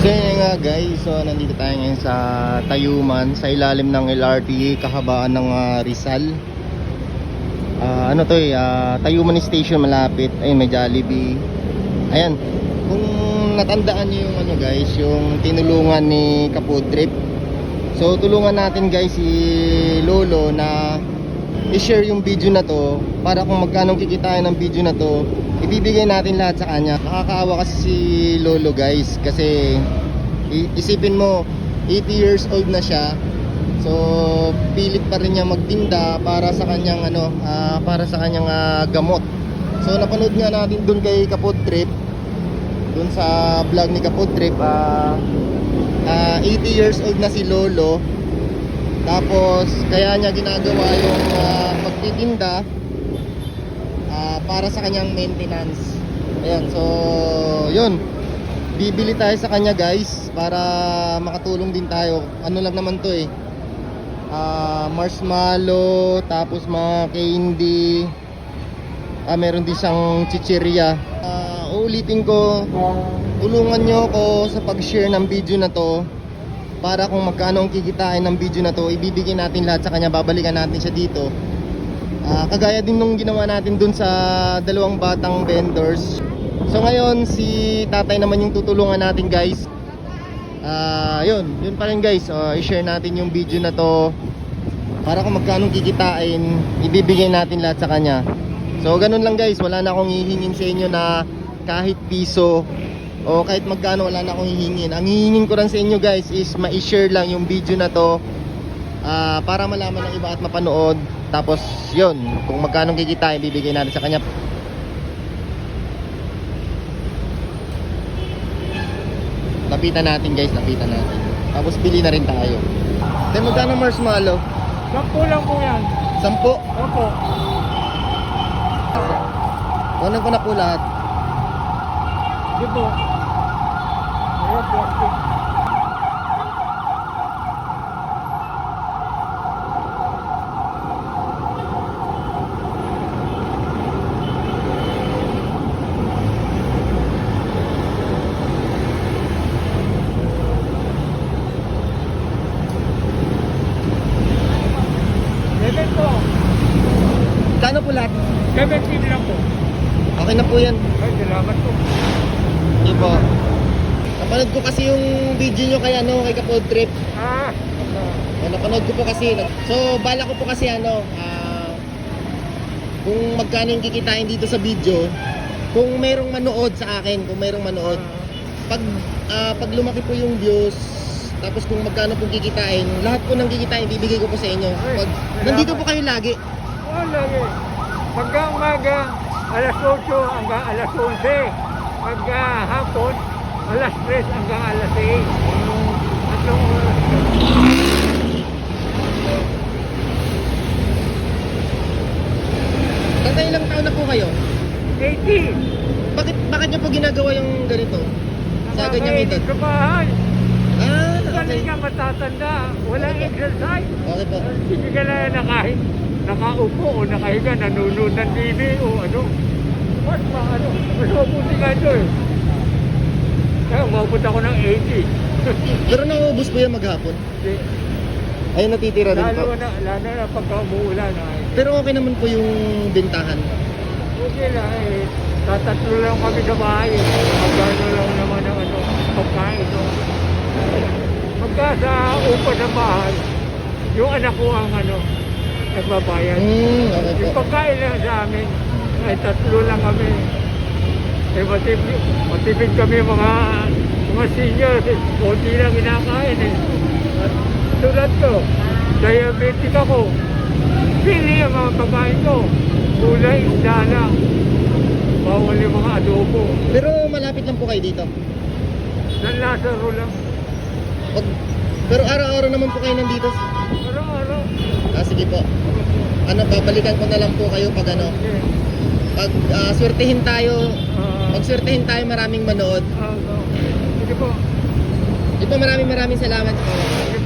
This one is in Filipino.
So yun nga guys, so nandito tayo ngayon sa Tayuman, sa ilalim ng LRT, kahabaan ng ah, Rizal. Ah, ano to eh, ah, Tayuman Station malapit, ayun may Jollibee. Ayan, kung natandaan niyo yung ano guys, yung tinulungan ni Kapod Trip. So tulungan natin guys si Lolo na i-share yung video na to para kung magkano kikitain ng video na to ibibigay natin lahat sa kanya. Nakakaawa kasi si Lolo guys kasi isipin mo 80 years old na siya. So pilit pa rin niya magtinda para sa kanyang ano ah, para sa kanyang ah, gamot. So napanood nga natin dun kay Kapod Trip dun sa vlog ni Kapod Trip ah ah, 80 years old na si Lolo. Tapos kaya niya ginagawa yung ah, pagtitinda para sa kanyang maintenance. Ayan, so yun. Bibili tayo sa kanya guys para makatulong din tayo. Ano lang naman to eh. Ah, marshmallow, tapos mga candy. Ah, meron din siyang chichirya. Ah, uulitin ko, tulungan nyo ako sa pag-share ng video na to para kung magkano ang kikitain ng video na to, ibibigay natin lahat sa kanya, babalikan natin siya dito. Ah, kagaya din nung ginawa natin dun sa dalawang batang vendors. So ngayon, si tatay naman yung tutulungan natin guys. Ah, yun, yun pa rin guys. Ah, i-share natin yung video na to para kung magkano kikitain, ibibigay natin lahat sa kanya. So ganun lang guys, wala na akong hihingin sa inyo na kahit piso o kahit magkano wala na akong hihingin. Ang hihingin ko lang sa inyo guys is ma-share lang yung video na to uh, para malaman ng iba at mapanood tapos yun kung magkano kikita ibibigay natin sa kanya. Lapitan natin guys lapitan natin. Tapos pili na rin tayo. Then magkano marshmallow? sampu lang po yan. Sampu? opo kunan ko na po lahat. Hindi po. Second po. Kano po lahat? 70 lang po. Okay na po yan. Ay, salamat po. Hindi po. Napanood ko kasi yung video nyo kay ano, kay Kapod Trip. Ah. Ano, napanood ko po kasi. So, bala ko po kasi ano, ah, kung magkano yung kikitain dito sa video, kung merong manood sa akin, kung merong manood, ah. pag ah, pag lumaki po yung views, tapos kung magkano po kikitain, lahat po ng kikitain bibigay ko po sa inyo. Pag, nandito po kayo lagi. Oo, lagi. Pagka umaga, alas 8 hanggang alas 11. Pagka hapon, alas 3 hanggang alas 6. Yung tatlong oras. Tatay ilang taon na po kayo? 80. Bakit bakit niyo po ginagawa yung ganito? Sa ganyang edad? Sa okay. ka matatanda. Walang exercise. Okay po. Hindi ka na nakahin. Nakaupo o nakahiga, nanonood ng TV o ano. Mas ma ano, mas mabuti nga ito eh. Kaya umabot ako ng 80. Pero nauubos po yan maghapon. Hindi. Ay, natitira din po. Lalo na, lalo na pagka umuulan. Ay, Pero okay naman po yung bintahan. okay lang eh. Tatatlo lang kami sa bahay. Magkano lang naman ang ano, pagkain. No? Pagka sa upa ng bahay, yung anak ko ang ano, nagbabayad. Hmm, okay Yung pagkain lang sa amin, ay tatlo lang kami. Eh, matipid, matipid kami mga mga seniors. Eh, konti lang kinakain eh. At tulad ko, diabetic ako. Pili ang mga pagkain ko. Gulay, isda lang. Bawal yung mga adobo. Pero malapit lang po kayo dito. Nanlasaro lang. Pag, pero araw-araw naman po kayo nandito. Araw-araw. Ah, sige po. Ano, babalikan ko na lang po kayo pag ano. Pag ah, swertehin tayo, Ah, pag swertehin tayo maraming manood. ah, ah. Sige po. Di po maraming maraming salamat po. Sige